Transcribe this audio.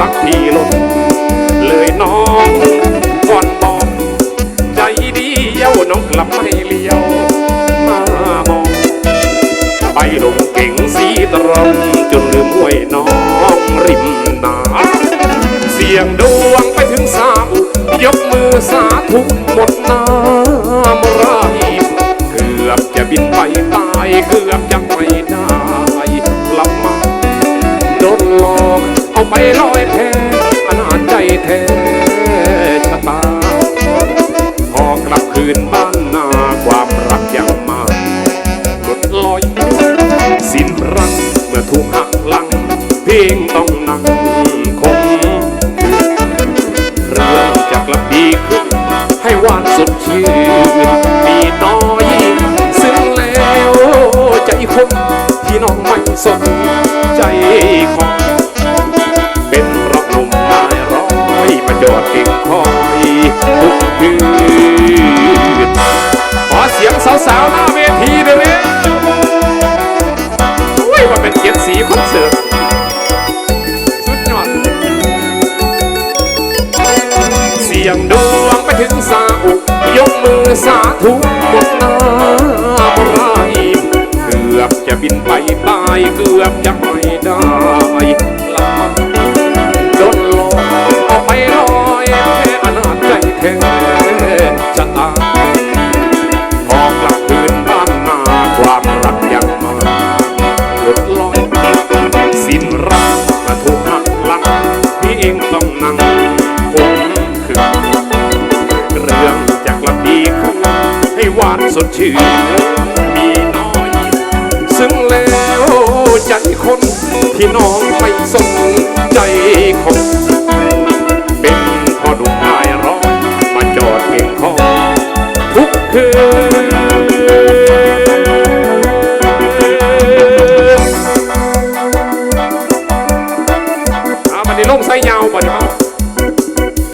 รักพี่ลนเลยน้องก่อนบอกใจดีเย้าน้องกลับไม่เลี้ยว มามอง ไปลงเก่งสีตรมจนลืมห้วยน้องริมนาเสียงดวงไปถึงสาอุยกมือสาทุหมดน้ำไรเกือบจะบินไปตายเกือบ นบ้านนาความรักยังมาหลุดลอย สิ้นรักเมื่อถูกหักหลัง เพียงต้องนั่งคงเรื่องจะกลับดีขึ้น ให้หวานสดชื่นมีน้อยซึ่งแล้วใจคนที่น้องไม่สนใจของเป็น กมือสาธุหมดหน้าบรายเกือบจะบินไปตายเกือบจะไม่ได้กลับมาโดนลอกเอาไปลอยแค่อนาจใจแข็ง สดชื่นมีน้อย ซึ่งแล้วใจคนที่น้องไม่สนใจคนเป็นพอดุกนายร้อนมาจอดเก่งคอทุกคืนอามันในล่มไซยาวบ่เนาะ